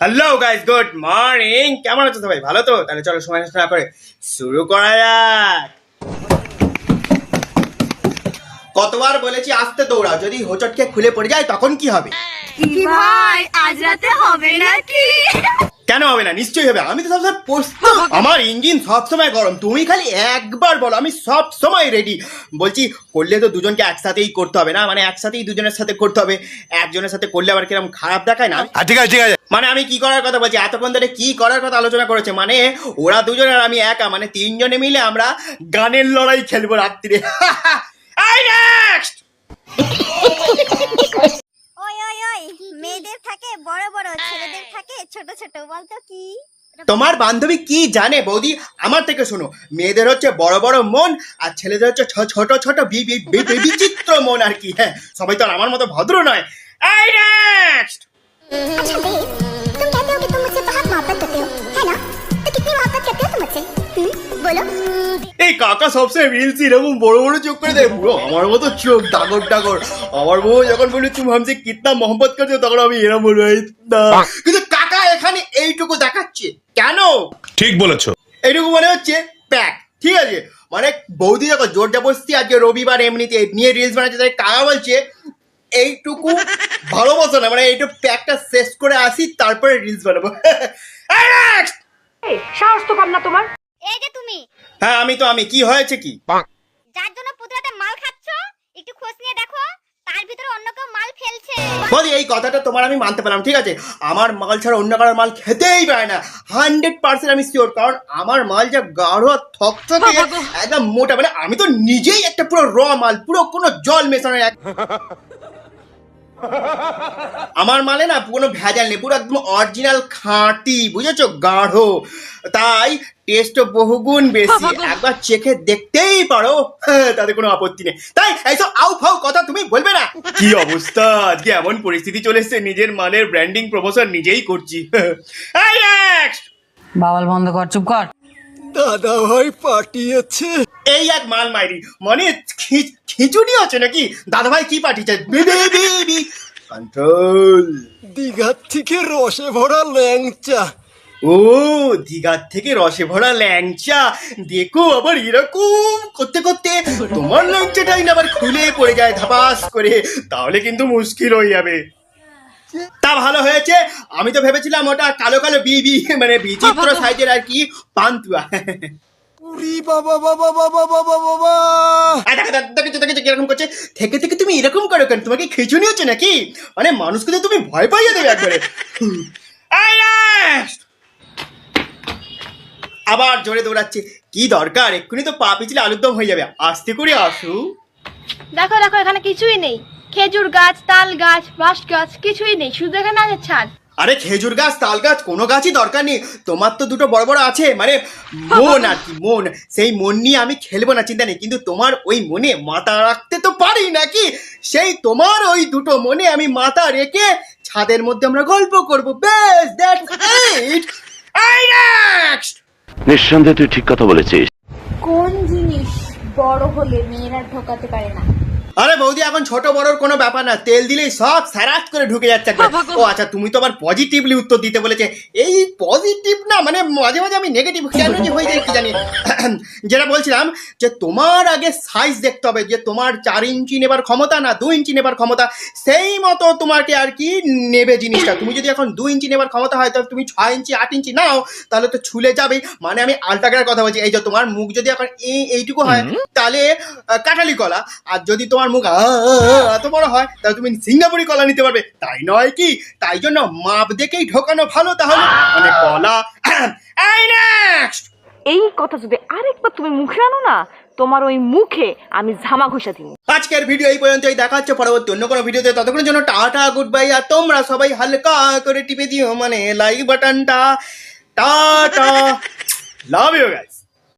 Hello guys good morning কেমন আছো সবাই? ভালো তো? তাহলে চলো সময় নষ্ট না করে শুরু করা যাক। কতবার বলেছি আস্তে দৌড়াও, যদি হোচটকে খুলে পড়ে যায় তখন কি হবে? কি ভাই, আজ রাতে হবে নাকি? কেন হবে না? নিশ্চয়ই হবে। আমি তো সবসময় প্রস্তুত। আমার ইঞ্জিন সবসময় গরম। তুমি খালি একবার বলো আমি সব সময় রেডি বলছি করলে তো দুজনকে একসাথেই করতে হবে না? মানে একসাথেই দুজনের সাথে করতে হবে। একজনের সাথে করলে আবার কীরকম খারাপ দেখায় না? ঠিক আছে ঠিক আছে। মানে আমি কি করার কথা বলছি? এতক্ষণ ধরে কি করার কথা আলোচনা করেছে? মানে ওরা দুজন আর আমি একা মানে তিনজনে মিলে আমরা গানের লড়াই খেলব রাত্রিরে আই নেক্সট ওই ওই ওই মেয়েদের থাকে বড় ছোট ছোট বলতো কি তোমার বান্ধবী কি জানে বৌদি আমার থেকে শোনো মেয়েদের হচ্ছে বড় বড় মন আর ছেলেদের হচ্ছে ছ- ছোট ছোট বি- বি- বি- বি- বিচিত্র মন আর কি হ্যাঁ সবাই তো আর আমার মতো ভদ্র নয় আই নেক্সট अच्छा बेब तुम कहते हो कि तुम मुझसे बहुत मोहब्बत करते हो है ना तो कितनी मोहब्बत करते हो तुम मुझसे हम्म, बोलो এই কাকা সবসময় রিলস এরকম বড় বড় চোখ করে দেয় পুরো আমার মতো চোখ ডাগর ডাগর আমার বউ যখন বলি তুমি হামসে কিতনা মোহাম্মত করছো তখন আমি এরম বলবো এই না। কিন্তু কাকা এখানে এইটুকু দেখাচ্ছে। কেন? ঠিক বলেছ। এইটুকু মনে হচ্ছে প্যাক ঠিক আছে? মানে বৌদি যখন জোর জবরদস্তি আজকে রবিবার এমনিতে নিয়ে রিলস বানাচ্ছে তাই কাকা বলছে এইটুকু ভালোবাসো না। মানে এইটুকু প্যাকটা শেষ করে আসি তারপরে রিলস বানাবো। সাহস তো কম না তোমার। এই যে তুমি। হ্যাঁ আমি তো আমি। কি হয়েছে কি? যার জন্য পুতুলাতে মাল খাচ্ছ একটু খোঁজ নিয়ে দেখো তার ভিতরে অন্য কেউ মাল ফেলছে বলি এই কথাটা তোমার আমি মানতে পারলাম ঠিক আছে? আমার মাল ছাড়া অন্য কারোর মাল খেতেই পারে না। হান্ড্রেড পার্সেন্ট আমি শিওর কারণ আমার মাল যা গাঢ় থকথকে একদম মোটা মানে আমি তো নিজেই একটা পুরো র মাল পুরো কোনো জল মেশানো এক আমার মালে না কোনো ভেজাল নেই পুরো একদম অরিজিনাল খাঁটি বুঝেছ? গাঢ়। তাই টেস্ট বহুগুণ বেশি। একবার চেখে দেখতেই পারো হ্যাঁ, তাতে কোনো আপত্তি নেই। তাই এইসব আউ ফাউ কথা তুমি বলবে না। কি অবস্থা? আজকে এমন পরিস্থিতি চলে এসছে নিজের মালের ব্র্যান্ডিং প্রমোশন নিজেই করছি। এই next! বাবাল বন্ধ কর চুপ কর। দাদা ভাই পাঠিয়েছে। এই এক মাল মাইরি। মানে খিচুড়ি আছে নাকি? দাদা ভাই কি পাঠিয়েছে? কন্ট্রোল দীঘার থেকে রসে ভরা ল্যাংচা। ও দীঘার থেকে রসে ভরা ল্যাংচা। দেখো আবার এরকম করতে করতে তোমার ল্যাংচাটাই না আবার খুলে পড়ে যায় ধাপাস করে। তাহলে কিন্তু মুশকিল হয়ে যাবে। তা ভালো হয়েছে। আমি তো ভেবেছিলাম ওটা কালো কালো বিবি মানে বিচিত্র সাইজের আর কি পান্তুয়া। কীরকম করছে। থেকে থেকে তুমি এরকম করো কেন? তোমাকে খিচুনি হচ্ছে নাকি? মানে মানুষকে তো তুমি ভয় পাইয়ে দেবে একবারে! আবার জোরে দৌড়াচ্ছে। কি দরকার? এক্ষুনি তো পা পিছলে আলুর দম হয়ে যাবে। আস্তে করে আসু। দেখো দেখো এখানে কিছুই নেই। খেজুর গাছ তাল গাছ বাঁশ গাছ কিছুই নেই। শুধু এখানে আছে ছাদ। আরে খেজুর গাছ তাল গাছ কোনো গাছই দরকার নেই। তোমার তো দুটো বড় বড় আছে। মানে মন আর কি মন। সেই মন নিয়ে আমি খেলব না চিন্তা নেই। কিন্তু তোমার ওই মনে মাথা রাখতে তো পারি নাকি? সেই তোমার ওই দুটো মনে আমি মাথা রেখে ছাদের মধ্যে আমরা গল্প করব। বেশ দ্যাটস ইট আই নেক্সট নিঃসন্দেহে তুই ঠিক কথা বলেছিস। কোন জিনিস বড় হলে মেয়েরা ঢোকাতে পারে না? আরে বৌদি এখন ছোট বড়র কোনো ব্যাপার না। তেল দিলেই সব স্যারাত করে ঢুকে যাচ্ছে ও আচ্ছা তুমি তো আবার পজিটিভলি উত্তর দিতে বলেছে। এই পজিটিভ না মানে মাঝে মাঝে আমি নেগেটিভ কেন যে হয়ে যায় কি জানি। যেটা বলছিলাম যে তোমার আগে সাইজ দেখতে হবে যে তোমার চার ইঞ্চি নেবার ক্ষমতা না দু ইঞ্চি নেবার ক্ষমতা সেই মতো তোমাকে আর কি নেবে জিনিসটা। তুমি যদি এখন দু ইঞ্চি নেবার ক্ষমতা হয় তাহলে তুমি ছয় ইঞ্চি আট ইঞ্চি নাও তাহলে তো ছুলে যাবে মানে আমি আলটাকার কথা বলছি এই যে তোমার মুখ যদি এখন এই এইটুকু হয় তাহলে কাঁঠালি কলা। আর যদি তোমার মুখ আ, আ, এত বড় হয় তাহলে তুমি সিঙ্গাপুরি কলা নিতে পারবে। তাই নয় কি তাই জন্য মাপ দেখেই ঢোকানো ভালো তাহলে মানে কলা। এই নেক্সট এই কথা যদি আরেকবার তুমি মুখে আনো না তোমার ওই মুখে আমি ঝামা ঘষা দিব। আজকের ভিডিও এই পর্যন্তই দেখা হচ্ছে পরবর্তী অন্য কোনো ভিডিওতে ততক্ষণের জন্য টাটা গুড বাই আর তোমরা সবাই হালকা করে টিপে দিও মানে লাইক বাটনটা টাটা! Love you guys